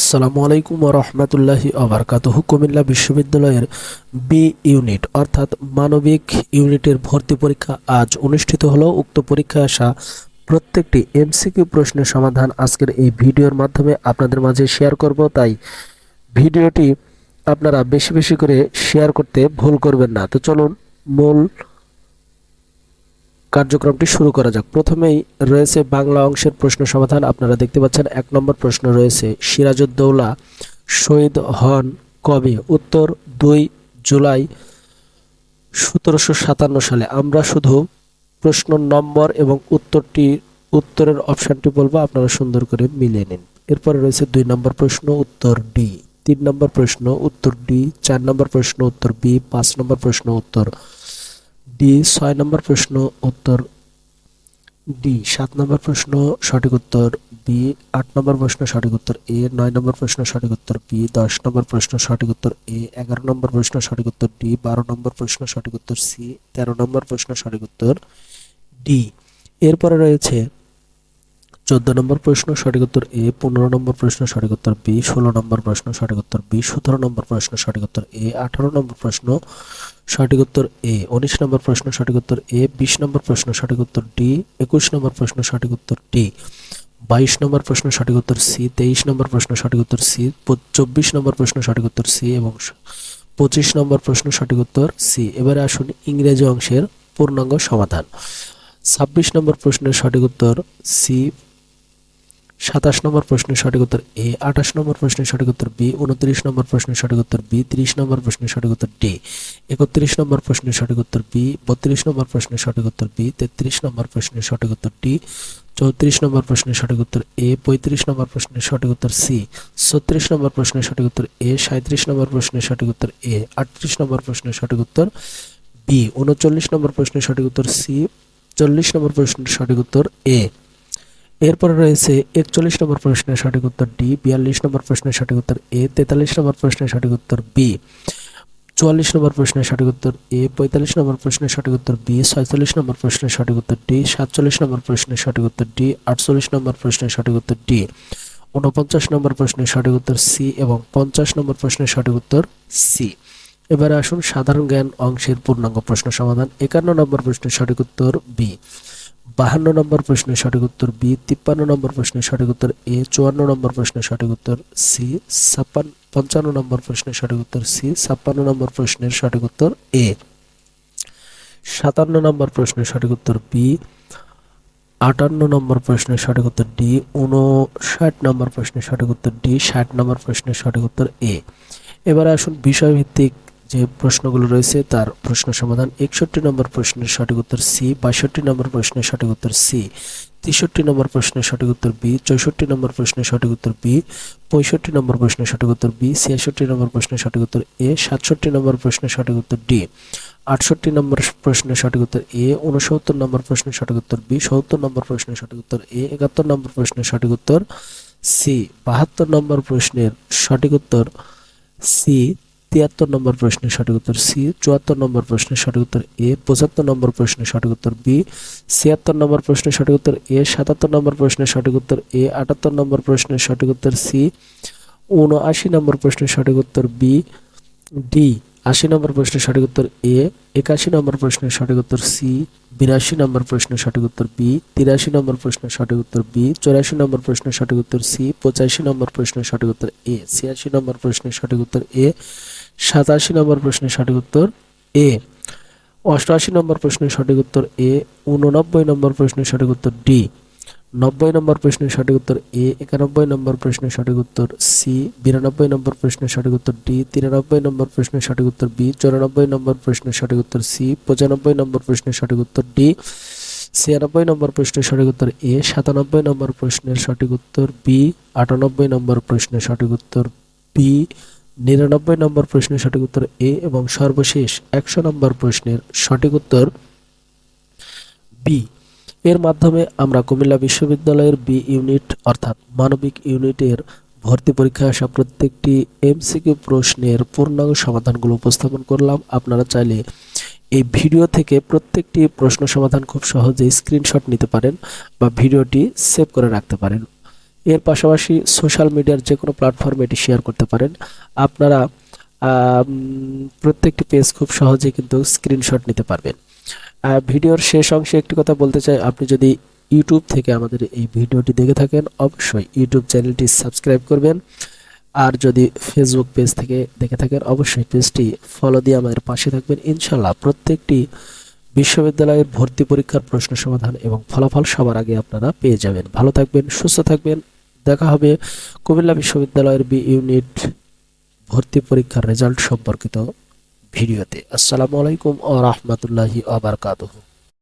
আসসালামু আলাইকুম রহমতুল্লাহি আবরকাতহ কুমিল্লা বিশ্ববিদ্যালয়ের বি ইউনিট অর্থাৎ মানবিক ইউনিটের ভর্তি পরীক্ষা আজ অনুষ্ঠিত হলো। উক্ত পরীক্ষায় আসা প্রত্যেকটি এমসিকিউ প্রশ্নের সমাধান আজকের এই ভিডিওর মাধ্যমে আপনাদের মাঝে শেয়ার করব। তাই ভিডিওটি আপনারা বেশি বেশি করে শেয়ার করতে ভুল করবেন না। তো চলুন মূল কার্যক্রমটি শুরু করা যাক। প্রথমেই রয়েছে বাংলা অংশের প্রশ্ন সমাধান। আপনারা দেখতে পাচ্ছেন এক নম্বর প্রশ্ন রয়েছে, সিরাজউদ্দৌলা, শহীদ হন কবে? উত্তর, দুই জুলাই সতেরোশো সাতান্ন সালে। আমরা শুধু প্রশ্ন নম্বর এবং উত্তরটি, উত্তরের অপশানটি বলব, আপনারা সুন্দর করে মিলিয়ে নিন। এরপরে রয়েছে দুই নম্বর প্রশ্ন, উত্তর ডি। তিন নম্বর প্রশ্ন, উত্তর ডি। চার নম্বর প্রশ্ন, উত্তর বি। পাঁচ নম্বর প্রশ্ন, উত্তর ডি, ছয় নম্বর প্রশ্ন উত্তর ডি, সাত নম্বর প্রশ্ন সঠিক উত্তর বি, আট নম্বর প্রশ্ন সঠিক উত্তর এ, নয় নম্বর প্রশ্ন সঠিক উত্তর বি দশ নম্বর প্রশ্ন সঠিক উত্তর এ, এগারো নম্বর প্রশ্ন সঠিক উত্তর ডি, বারো নম্বর প্রশ্ন সঠিক উত্তর সি, তেরো নম্বর প্রশ্ন সঠিক উত্তর ডি। এরপরে রয়েছে চোদ্দ নম্বর প্রশ্ন সঠিক উত্তর এ পনেরো নম্বর প্রশ্ন সঠিক উত্তর বি ষোলো নম্বর প্রশ্ন সঠিক উত্তর বি সতেরো নম্বর প্রশ্ন সঠিক উত্তর এ আঠারো নম্বর প্রশ্ন সঠিক উত্তর এ উনিশ নম্বর প্রশ্ন সঠিক উত্তর এ বিশ নম্বর প্রশ্ন সঠিক উত্তর ডি একুশ নম্বর প্রশ্ন সঠিক উত্তর ডি বাইশ নম্বর প্রশ্ন সঠিক উত্তর সি তেইশ নম্বর প্রশ্ন সঠিক উত্তর সি চব্বিশ নম্বর প্রশ্ন সঠিক উত্তর সি এবং পঁচিশ নম্বর প্রশ্ন সঠিক উত্তর সি এবারে আসুন ইংরেজি অংশের পূর্ণাঙ্গ সমাধান ছাব্বিশ নম্বর প্রশ্নের সঠিক উত্তর সি সাতাশ নম্বর প্রশ্নের সঠিক উত্তর এ আঠাশ নম্বর প্রশ্নের সঠিক উত্তর বি উনত্রিশ নম্বর প্রশ্নের সঠিক উত্তর বি ত্রিশ নম্বর প্রশ্নের সঠিক উত্তর ডি একত্রিশ নম্বর প্রশ্নের সঠিক উত্তর বি বত্রিশ নম্বর প্রশ্নের সঠিক উত্তর বি তেত্রিশ নম্বর প্রশ্নের সঠিক উত্তর ডি চৌত্রিশ নম্বর প্রশ্নের সঠিক উত্তর এ পঁয়ত্রিশ নম্বর প্রশ্নের সঠিক উত্তর সি ছত্রিশ নম্বর প্রশ্নের সঠিক উত্তর এ সাঁত্রিশ নম্বর প্রশ্নের সঠিক উত্তর এ আটত্রিশ নম্বর প্রশ্নের সঠিক উত্তর বি উনচল্লিশ নম্বর প্রশ্নের সঠিক উত্তর সি চল্লিশ নম্বর প্রশ্নের সঠিক উত্তর এ এরপরে রয়েছে একচল্লিশ নম্বর প্রশ্নের সঠিক উত্তর ডি বিয়াল্লিশ নম্বর প্রশ্নের সঠিক উত্তর এ তেতাল্লিশ নম্বর প্রশ্নের সঠিক উত্তর বি চুয়াল্লিশ নম্বর প্রশ্নের সঠিক উত্তর এ পঁয়তাল্লিশ নম্বর প্রশ্নের সঠিক উত্তর বি ছয়চল্লিশ নম্বর প্রশ্নের সঠিক উত্তর ডি সাতচল্লিশ নম্বর প্রশ্নের সঠিক উত্তর ডি আটচল্লিশ নম্বর প্রশ্নের সঠিক উত্তর ডি উনপঞ্চাশ নম্বর প্রশ্নের সঠিক উত্তর সি এবং পঞ্চাশ নম্বর প্রশ্নের সঠিক উত্তর সি এবারে আসুন সাধারণ জ্ঞান অংশের পূর্ণাঙ্গ প্রশ্ন সমাধান একান্ন নম্বর প্রশ্নের সঠিক উত্তর বি বাহান্ন নম্বর প্রশ্নের সঠিক উত্তর বি, তিপ্পান্ন নম্বর প্রশ্নের সঠিক উত্তর এ, চুয়ান্ন নম্বর প্রশ্নের সঠিক উত্তর সি ছাপ্পান্ন পঞ্চান্ন নম্বর প্রশ্নের সঠিক উত্তর সি, ছাপ্পান্ন নম্বর প্রশ্নের সঠিক উত্তর এ। সাতান্ন নম্বর প্রশ্নের সঠিক উত্তর বি, আটান্ন নম্বর প্রশ্নের সঠিক উত্তর ডি উনষাট নম্বর প্রশ্নের সঠিক উত্তর ডি, ষাট নম্বর প্রশ্নের সঠিক উত্তর এ। এবারে আসুন বিষয়ভিত্তিক যে প্রশ্নগুলো রয়েছে তার প্রশ্ন সমাধান একষট্টি নম্বর প্রশ্নের সঠিক উত্তর সি বাষট্টি নম্বর প্রশ্নের সঠিক উত্তর সি তেষট্টি নম্বর প্রশ্নের সঠিক উত্তর বি চৌষট্টি নম্বর প্রশ্নের সঠিক উত্তর বি পঁয়ষট্টি নম্বর প্রশ্নের সঠিক উত্তর বি ছিয়াষট্টি নম্বর প্রশ্নের সঠিক উত্তর এ সাতষট্টি নম্বর প্রশ্নের সঠিক উত্তর ডি আটষট্টি নম্বর প্রশ্নের সঠিক উত্তর এ উনসত্তর নম্বর প্রশ্নের সঠিক উত্তর বি সত্তর নম্বর প্রশ্নের সঠিক উত্তর এ একাত্তর নম্বর প্রশ্নের সঠিক উত্তর সি বাহাত্তর নম্বর প্রশ্নের সঠিক উত্তর সি তিয়াত্তর নম্বর প্রশ্নের সঠিক উত্তর সি চুয়াত্তর নম্বর প্রশ্নের সঠিক উত্তর এ পঁচাত্তর নম্বর প্রশ্নের সঠিক উত্তর বি ছিয়াত্তর নম্বর প্রশ্নের সঠিক উত্তর এ সাতাত্তর নম্বর প্রশ্নের সঠিক উত্তর এ আটাত্তর নম্বর প্রশ্নের সঠিক উত্তর সি উনআশি নম্বর প্রশ্নের সঠিক উত্তর বি ডি আশি নম্বর প্রশ্নের সঠিক উত্তর এ একাশি নম্বর প্রশ্নের সঠিক উত্তর সি বিরাশি নম্বর প্রশ্নের সঠিক উত্তর বি তিরাশি নম্বর প্রশ্নের সঠিক উত্তর বি চৌরাশি নম্বর প্রশ্নের সঠিক উত্তর সি পঁচাশি নম্বর প্রশ্নের সঠিক উত্তর এ ছিয়াশি নম্বর প্রশ্নের সঠিক উত্তর এ সাতাশি নম্বর প্রশ্নের সঠিক উত্তর এ অষ্টআশি নম্বর প্রশ্নের সঠিক উত্তর এ উননব্বই নম্বর প্রশ্নের সঠিক উত্তর ডি নব্বই নম্বর প্রশ্নের সঠিক উত্তর এ একানব্বই নম্বর প্রশ্নের সঠিক উত্তর সি বিরানব্বই নম্বর প্রশ্নের সঠিক উত্তর ডি তিরানব্বই নম্বর প্রশ্নের সঠিক উত্তর বি চৌরানব্বই নম্বর প্রশ্নের সঠিক উত্তর সি পঁচানব্বই নম্বর প্রশ্নের সঠিক উত্তর ডি ছিয়ানব্বই নম্বর প্রশ্নের সঠিক উত্তর এ সাতানব্বই নম্বর প্রশ্নের সঠিক উত্তর বি আটানব্বই নম্বর প্রশ্নের সঠিক উত্তর বি নিরানব্বই নম্বর প্রশ্নের সঠিক উত্তর এ এবং সর্বশেষ একশো নম্বর প্রশ্নের সঠিক উত্তর বি। এর মাধ্যমে আমরা কুমিল্লা বিশ্ববিদ্যালয়ের বি ইউনিট, অর্থাৎ মানবিক ইউনিটের ভর্তি পরীক্ষায় আসা প্রত্যেকটি এমসিকিউ প্রশ্নের পূর্ণাঙ্গ সমাধানগুলো উপস্থাপন করলাম। আপনারা চাইলে এই ভিডিও থেকে প্রত্যেকটি প্রশ্ন সমাধান খুব সহজেই স্ক্রিনশট নিতে পারেন বা ভিডিওটি সেভ করে রাখতে পারেন। এর পাশাপাশি সোশ্যাল মিডিয়ার যে কোনো প্ল্যাটফর্মে এটি শেয়ার করতে পারেন। আপনারা প্রত্যেকটি পেজ খুব সহজেই কিন্তু স্ক্রিনশট নিতে পারবেন। ভিডিওর শেষ অংশে একটি কথা বলতে চাই। আপনি যদি ইউটিউব থেকে আমাদের এই ভিডিওটি দেখে থাকেন, অবশ্যই ইউটিউব চ্যানেলটি সাবস্ক্রাইব করবেন। আর যদি ফেসবুক পেজ থেকে দেখে থাকেন, অবশ্যই পেজটি ফলো দিয়ে আমাদের পাশে থাকবেন। ইনশাল্লাহ প্রত্যেকটি বিশ্ববিদ্যালয়ের ভর্তি পরীক্ষার প্রশ্ন সমাধান এবং ফলাফল সবার আগে আপনারা পেয়ে যাবেন। ভালো থাকবেন, সুস্থ থাকবেন। দেখা হবে কুমিল্লা বিশ্ববিদ্যালয়ের বি ইউনিট ভর্তি পরীক্ষার রেজাল্ট সম্পর্কিত ভিডিওতে। আসসালামু আলাইকুম ও রহমতুল্লাহি আবরকাতহ